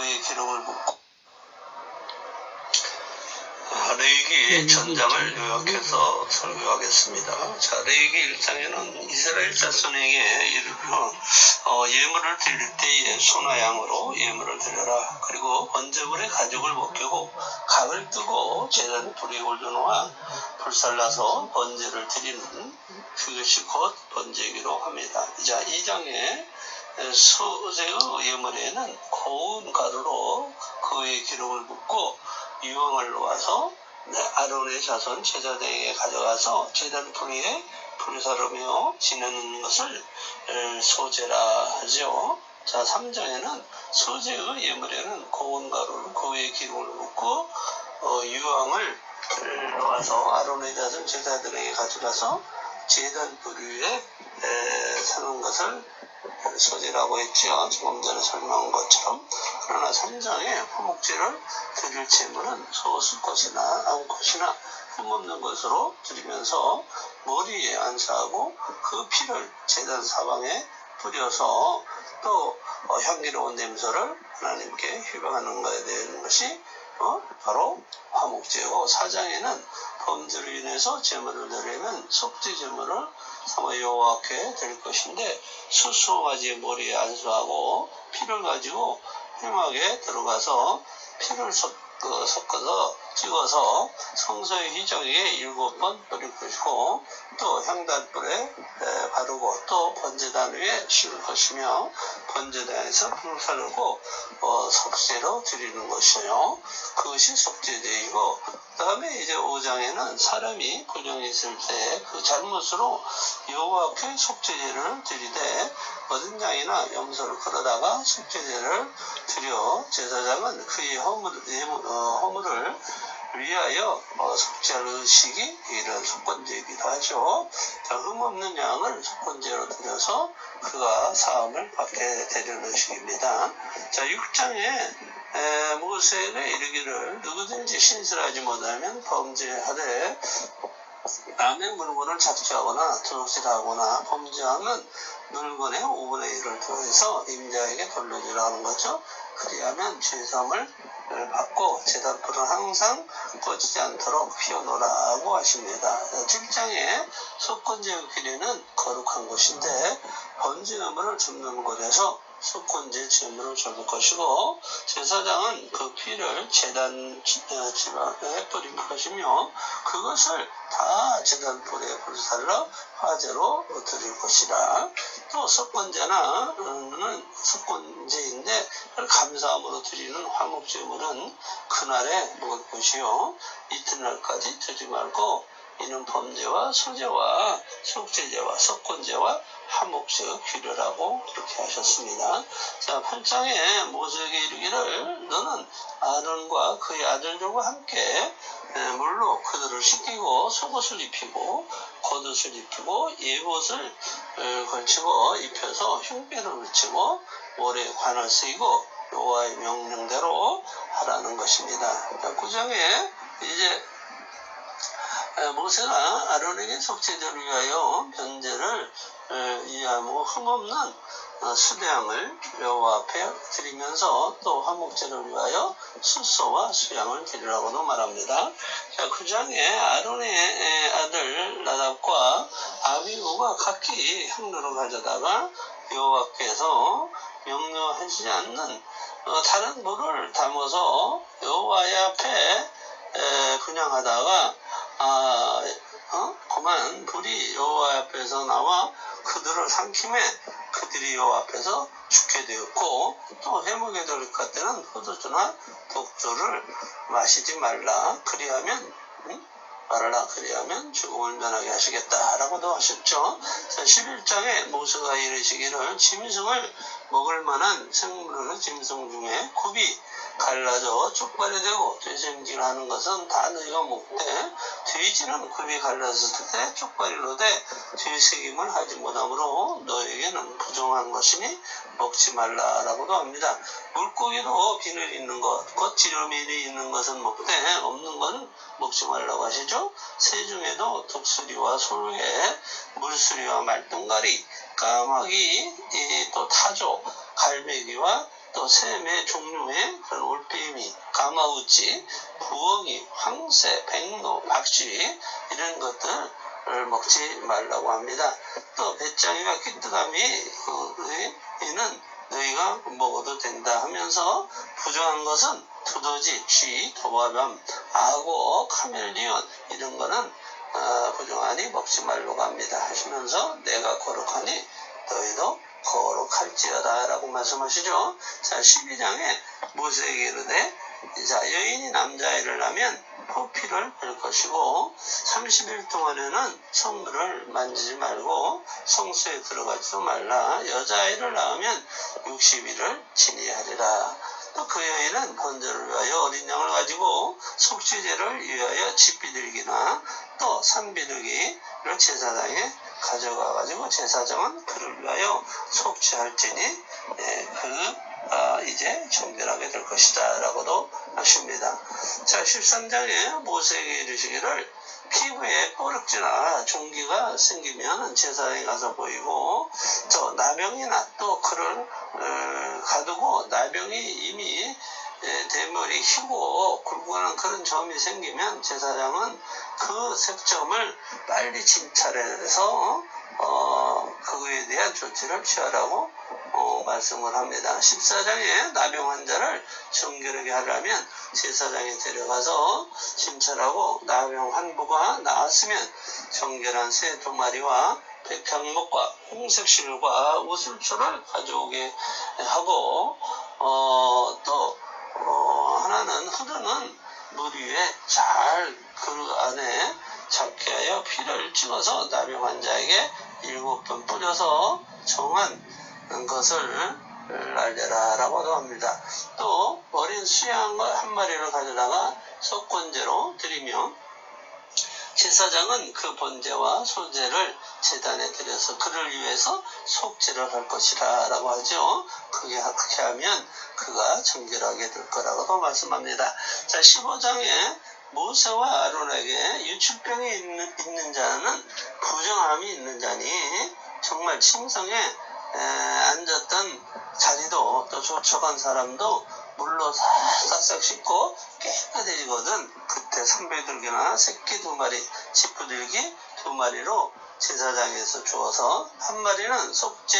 그의 기름을 붓고 아, 레이기 전장을 요약해서 설교하겠습니다. 자, 레이기 1장에는 이스라엘 자손에게 이르며 어, 예물을 드릴 때에 소나 양으로 예물을 드려라. 그리고 번제물의 가죽을 벗기고 각을 뜨고 제단 불에 올려놓아 불살라서 번제를 드리는 그것이 곧 번제기로 합니다. 자, 2장에 소재의 예물에는 고운 가루로 그의 기름을 붓고 유황을 놓아서 네, 아론의 자손 제자들에게 가져가서 제단 불에 불사르며 지내는 것을 에, 소재라 하죠. 자, 3장에는 소재의 예물에는 고운 가루를 그 위에 기름을 붓고 어, 유황을 놓아서 아론의 자손 제자들에게 가져가서 제단 불 위에 에, 사는 것을 소재라고 했죠. 조금 전에 설명한 것처럼. 그러나 3장에 화목제를 드릴 제물은 소수 것이나 암컷이나 흠없는 것으로 드리면서 머리에 안사하고 그 피를 제단 사방에 뿌려서 또 어, 향기로운 냄새를 하나님께 희망하는 것에 대한 것이 어? 바로 화목제고 사장에는 범죄로 인해서 제물을 드리면 속죄 제물을 삼아 여호와께 드릴 것인데 수수가지 머리에 안수하고 피를 가지고 휘막에 들어가서 피를 섞, 어, 섞어서 찍어서 성소의 희정에 일곱 번 뿌릴 것이고 또 향단불에 에, 바르고 또 번제단 위에 씌울 것이며 번제단에서 불을 사르고 어, 속죄로 드리는 것이요. 그것이 속죄제이고 그 다음에 이제 5장에는 사람이 부정이 있을 때 그 잘못으로 여호와께 속죄제를 드리되 얻은 양이나 염소를 끌어다가 속죄제를 드려 제사장은 그의 허물, 어, 허물을 위하여 어, 속죄할 의식이 이런 속건제이기도 하죠. 자, 흠없는 양을 속건제로 드려서 그가 사함을 받게 되는 의식입니다. 자, 6장에 에, 모세가 이르기를 누구든지 신실하지 못하면 범죄하되 남의 물건을 착취하거나 도둑질하거나 범죄하면 물건의 5분의 1을 더해서 임자에게 돌려주라는 거죠. 그리하면 죄삼을 받고 재단 불은 항상 꺼지지 않도록 피워놓으라고 하십니다. 7장에 속건제의 길이는 거룩한 곳인데 번제물을 줍는 곳에서 속건제 제물을 접을 것이고 제사장은 그 피를 재단 지방에 뿌릴 것이며 그것을 다 재단불에 불살라 화재로 드릴 것이라 또 속건제는 속건제인데 감사함으로 드리는 화목제물은 그날에 먹을 것이요. 이튿날까지 드지 말고 이는 범죄와 소제와 속죄제와 석권제와 화목제의 규례라고 그렇게 하셨습니다. 자, 8장에 모세에게 이르기를 너는 아론과 그의 아들들과 함께 물로 그들을 씻기고 속옷을 입히고 겉옷을 입히고 예옷을 걸치고 입혀서 흉배를 붙이고 머리에 관을 쓰이고 여호와의 명령대로 하라는 것입니다. 9장에 이제 모세가 아론에게 속죄제를 위하여 변제를 이하고 흠없는 어, 수량을 여호와 앞에 드리면서 또 화목제를 위하여 수소와 수양을 드리라고도 말합니다. 자, 그 장에 아론의 아들 나답과 아비고가 각기 향로를 가져다가 여호와께서 명령하시지 않는 어, 다른 물을 담아서 여호와의 앞에 분양하다가 아, 어? 그만 불이 여호와 앞에서 나와 그들을 삼킴에 그들이 여호와 앞에서 죽게 되었고 또 해먹에 것 때는 포도주나 독주를 마시지 말라 그리하면 응? 말하라 그리하면 죽음을 면하게 하시겠다라고도 하셨죠. 11장에 모세가 이르시기를 짐승을 먹을 만한 생물의 짐승 중에 굽이 갈라져 쪽발이 되고 돼지음식을 하는 것은 다 너희가 먹되 돼지는 굽이 갈라졌을 때 쪽발이로 돼 돼새김을 하지 못하므로 너에게는 부정한 것이니 먹지 말라라고도 합니다. 물고기도 비늘 있는 것, 곧 지름일이 있는 것은 먹되 없는 것은 먹지 말라고 하시죠. 새 중에도 독수리와 솔개, 물수리와 말똥가리, 까마귀, 또 타조, 갈매기와 또 샘의 종류의 올빼미, 가마우치, 부엉이, 황새, 백로, 박쥐 이런 것들 을 먹지 말라고 합니다. 또 배짱이와 어, 이는 너희가 먹어도 된다 하면서 부정한 것은 두더지, 쥐, 도마뱀, 악어, 카멜리온 이런 거는 어, 부정하니 먹지 말라고 합니다 하시면서 내가 거룩하니 너희도 거룩할지어다 라고 말씀하시죠. 자 12장에 모세에게 이르되 자 여인이 남자아이를 낳으면 포피를 할 것이고 30일 동안에는 성물을 만지지 말고 성소에 들어가지도 말라 여자아이를 낳으면 60일을 지내하리라 또 그 여인은 번제를 위하여 어린 양을 가지고 속죄제를 위하여 집비둘기나 또 산비둘기를 제사장에 가져가 가지고 제사장은 그를 위하여 속죄할지니 예, 그 아, 이제 정결하게 될 것이다 라고도 하십니다. 자 13장에 모세에게 이르시기를 피부에 뽀륵지나 종기가 생기면 제사장에 가서 보이고 또 나병이나 또 그를 어, 가두고 나병이 이미 예, 대머리 희고 굴고 가는 그런 점이 생기면 제사장은 그 색점을 빨리 진찰해서 어, 그거에 대한 조치를 취하라고 어, 말씀을 합니다. 14장에 나병 환자를 정결하게 하려면 제사장에 데려가서 진찰하고 나병 환부가 나았으면 정결한 새 두 마리와 백향목과 홍색실과 우슬초를 가져오게 하고 어, 또 어, 하나는 흐르는 물 위에 잘 그 안에 잡게 하여 피를 찍어서 나병 환자에게 일곱 번 뿌려서 정한 것을 날려라 라고도 합니다. 또 어린 수양을 한 마리를 가져다가 석권제로 드리며 제사장은 그 번제와 소제를 재단에 드려서 그를 위해서 속죄를 할 것이라 라고 하죠. 그게 그렇게 하면 그가 정결하게 될 거라고도 말씀합니다. 자 15장에 모세와 아론에게 유출병이 있는, 있는 자는 부정함이 있는 자니 정말 침성에 에, 앉았던 자리도 또 조촉한 사람도 물로 싹싹 씻고 깨끗해지거든 그때 삼배들기나 새끼 두 마리 지푸들기 두 마리로 제사장에서 주어서 한 마리는 속죄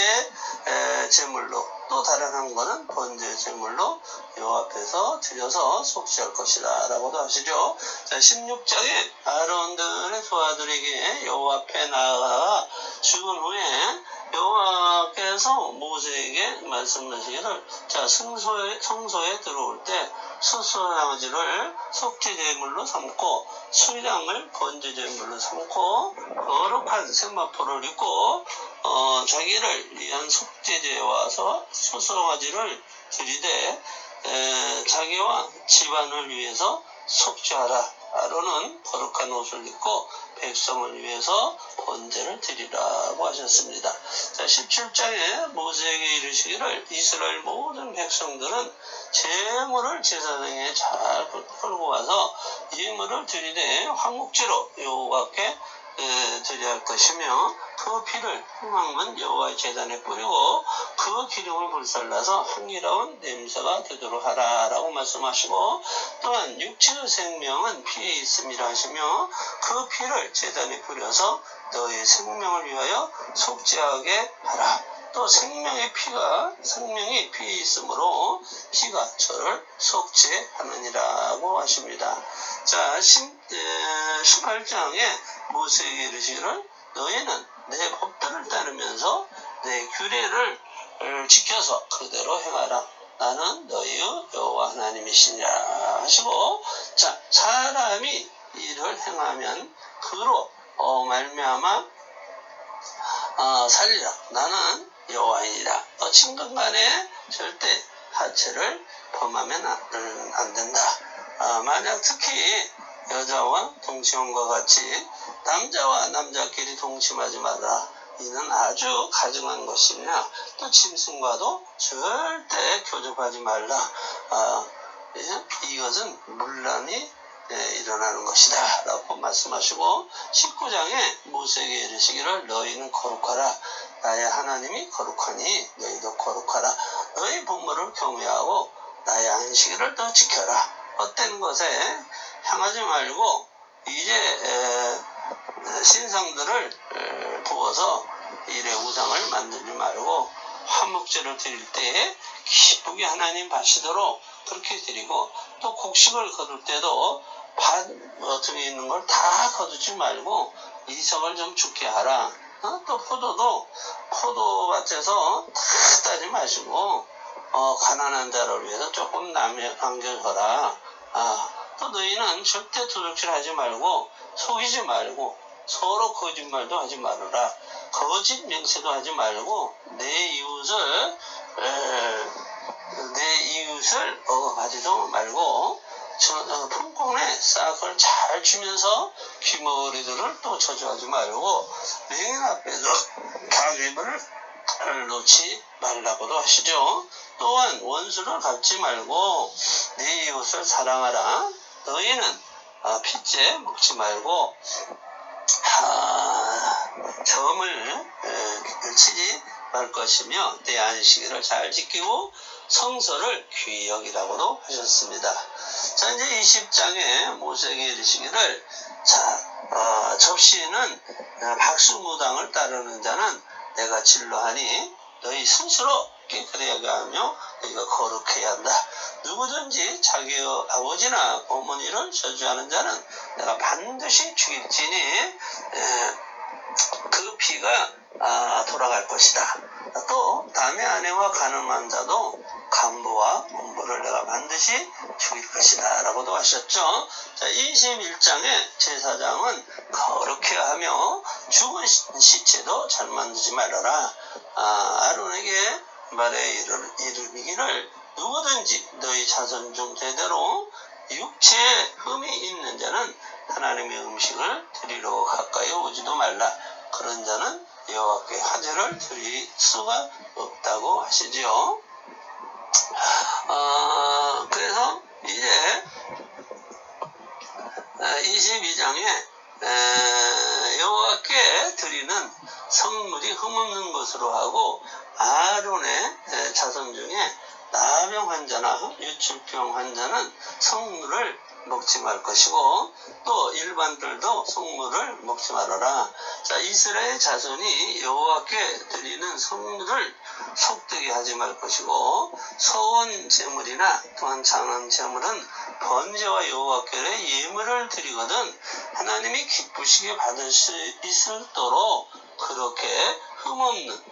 에, 제물로 또 다른 한 거는 번제 제물로 요 앞에서 드려서 속죄할 것이다 라고도 하시죠. 자 16장에 아론들의 소아들에게 요 앞에 나아가 죽은 후에 여호와께서 모세에게 말씀하시기를 자 성소에, 성소에 들어올 때 수소양지를 속죄제물로 삼고 수량을 번제제물로 삼고 거룩한 생마포를 입고 어, 자기를 위한 속죄제에 와서 수소가지를 드리되 에, 자기와 집안을 위해서 속죄하라 아론은 거룩한 옷을 입고 백성을 위해서 번제를 드리라고 하셨습니다. 자, 17장에 모세에게 이르시기를 이스라엘 모든 백성들은 제물을 제사장에 잘 끌고 와서 예물을 드리되 황목제로 여호와께 드려야 할 것이며 그 피를 흥왕문 여호와의 재단에 뿌리고 그 기름을 불살라서 향기로운 냄새가 되도록 하라라고 말씀하시고 또한 육체의 생명은 피에 있음이라 하시며 그 피를 재단에 뿌려서 너의 생명을 위하여 속죄하게 하라. 또 생명의 피가 생명이 피에 있으므로 피가 저를 속죄하느니라고 하십니다. 자, 18장에 모세에게 이르시기를 너희는 내 법들을 따르면서 내 규례를 지켜서 그대로 행하라. 나는 너희의 여호와 하나님이시니라 하시고 자 사람이 이를 행하면 그로 어, 말미암아 어, 살리라. 나는 여호와이니라. 또 친근 간에 절대 하체를 범하면 안, 안 된다. 아, 만약 특히 여자와 동침함과 같이 남자와 남자끼리 동침하지 마라. 이는 아주 가증한 것이며 또 짐승과도 절대 교접하지 말라. 아, 예? 이것은 물란이 예, 일어나는 것이다. 라고 말씀하시고 19장에 모세에게 이르시기를 너희는 거룩하라. 나의 하나님이 거룩하니 너희도 거룩하라. 너희 부모를 경외하고 나의 안식일을 더 지켜라. 헛된 것에? 향하지 말고 이제 에, 신상들을 에, 부어서 일의 우상을 만들지 말고 화목제를 드릴 때에 기쁘게 하나님 바시도록 그렇게 드리고 또 곡식을 거둘 때도 밭 어떻게 있는 걸 다 거두지 말고 이석을 좀 죽게 하라. 어? 또 포도도 포도밭에서 다 따지 마시고 어, 가난한 자를 위해서 조금 남겨, 남겨줘라. 아, 또 너희는 절대 도둑질하지 말고 속이지 말고 서로 거짓말도 하지 말아라. 거짓 맹세도 하지 말고 내 이웃을 에, 내 이웃을 억압하지도 말고 저, 어, 품꾼의 싹을 잘 주면서 귀머리들을 또 저주하지 말고 맹인 앞에서 가위를 놓지 말라고도 하시죠. 또한 원수를 갚지 말고 내 이웃을 사랑하라. 너희는 아, 핏째 먹지 말고 아, 점을 에, 치지 말 것이며 내 안식일을 잘 지키고 성서를 귀히 여기라고도 하셨습니다. 자 이제 20장에 모세에게 이르시기를 자 어, 접시는 박수무당을 따르는 자는 내가 진로하니 너희 스스로 깨끗하게 하며 너희가 거룩해야 한다. 누구든지 자기 아버지나 어머니를 저주하는 자는 내가 반드시 죽일지니 에, 그 피가 아, 돌아갈 것이다. 또 남의 아내와 가늠한 자도 간부와 본부를 내가 반드시 죽일 것이다 라고도 하셨죠. 자 21장의 제사장은 거룩해 하며 죽은 시체도 잘 만들지 말아라. 아, 아론에게 말에 이르, 이르기를 누구든지 너희 자손 중 대대로 육체에 흠이 있는 자는 하나님의 음식을 드리러 가까이 오지도 말라. 그런 자는 여호와께 화제를 드릴 수가 없다고 하시지요. 어, 그래서 이제 22장에 여호와 께 드리는 성물이 흠없는 것으로 하고 아론의 자손 중에 나병 환자나 유출병 환자는 성물을 먹지 말 것이고 또 일반들도 성물을 먹지 말아라. 자 이스라엘 자손이 여호와께 드리는 성물을 속되게 하지 말 것이고 소원 제물이나 또한 장한 제물은 번제와 여호와께 예물을 드리거든 하나님이 기쁘시게 받을 수 있도록 그렇게 흠없는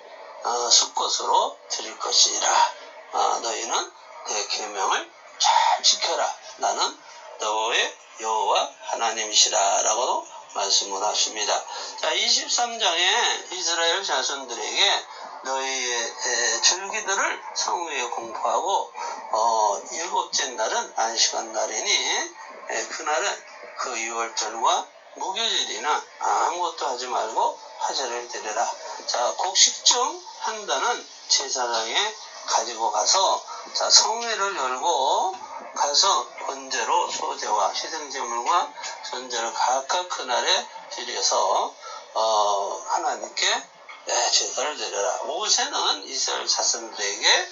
어, 수것으로 드릴 것이라 어, 너희는 내 계명을 잘 지켜라 나는 너의 여호와 하나님이시라 라고도 말씀을 하십니다. 자 23장에 이스라엘 자손들에게 너희의 절기들을 성회에 공포하고 어, 일곱째 날은 안식한 날이니 그날은 그 유월절과 무교절이나 아무것도 하지 말고 화제를 드려라. 자 곡식중 한다는 제사장에 가지고 가서 자 성회를 열고 가서 번제로 소제와 희생제물과 전제를 각각 그날에 드려서 어, 하나님께 네, 제사를 드려라. 모세는 이스라엘 자손들에게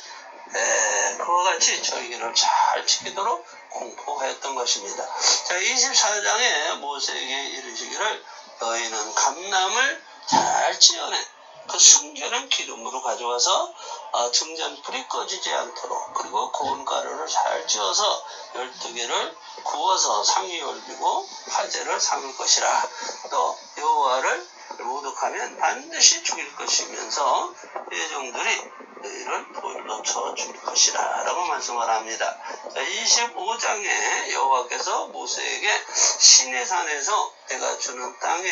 네, 그와 같이 절기를 잘 지키도록 공포하였던 것입니다. 자, 24장에 모세에게 이르시기를 너희는 감남을 잘 찌어내 그 순결한 기름으로 가져와서 어, 등잔불이 꺼지지 않도록 그리고 고운 가루를 잘 찌어서 12개를 구워서 상에 올리고 화제를 삼을 것이라 또 여호와를 모독하면 반드시 죽일 것이면서 예정들이 너희를 돌로 쳐 죽일 것이라 라고 말씀을 합니다. 25장에 여호와께서 모세에게 시내산에서 내가 주는 땅에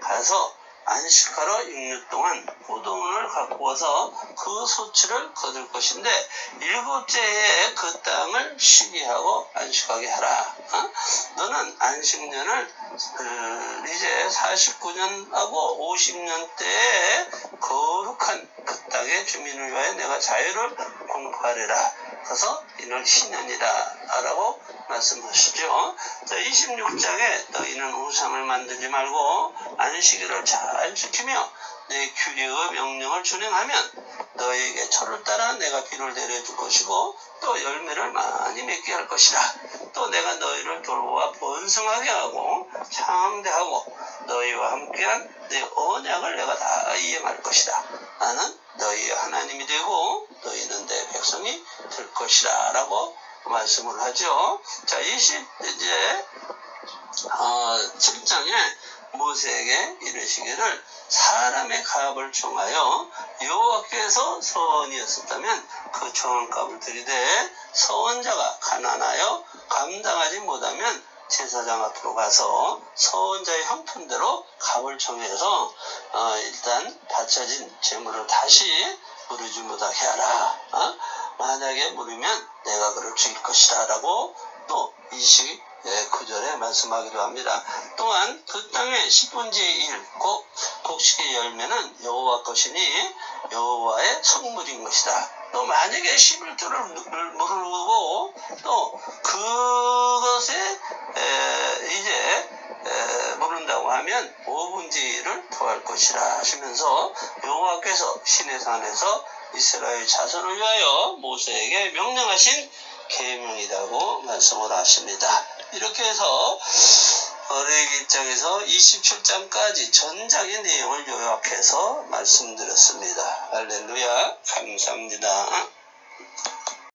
가서 안식하러 6년 동안 포도원을 갖고 와서 그 소치를 거둘 것인데 일곱째에 그 땅을 쉬게 하고 안식하게 하라. 어? 너는 안식년을 어, 이제 49년하고 50년 때에 거룩한 그 땅의 주민을 위하여 내가 자유를 공포하리라. 그래서 이는 신년이다. 라고 말씀하시죠. 자, 26장에 너희는 우상을 만들지 말고 안식일을 잘 지키며 내 규례의 명령을 준행하면 너희에게 철을 따라 내가 비를 내려줄 것이고 또 열매를 많이 맺게 할 것이라. 또 내가 너희를 돌보아 번성하게 하고 창대하고 너희와 함께한 내 언약을 내가 다 이행할 것이다. 나는 너희의 하나님이 되고 너희는 내 백성이 될 것이라. 라고 말씀을 하죠. 자, 20, 이제, 어, 7장에 모세에게 이르시기를 사람의 값을 정하여 여호와께서 서원이었었다면 그 정한값을 들이되 서원자가 가난하여 감당하지 못하면 제사장 앞으로 가서 서원자의 형편대로 값을 정해서 어, 일단 바쳐진 재물을 다시 물으지 못하게 하라. 어? 만약에 물으면 내가 그를 죽일 것이다 라고 또 29절에 말씀하기도 합니다. 또한 그 땅의 10분의 1, 곡, 곡식의 열매는 여호와 것이니 여호와의 성물인 것이다. 또 만약에 11조를 모르고 또 그것에 에, 이제 에, 모른다고 하면 5분의 1을 더할 것이라 하시면서 여호와께서 신의 산에서 이스라엘 자손을 위하여 모세에게 명령하신 계명이라고 말씀을 하십니다. 이렇게 해서 어레기 입장에서 27장까지 전장의 내용을 요약해서 말씀드렸습니다. 할렐루야 감사합니다.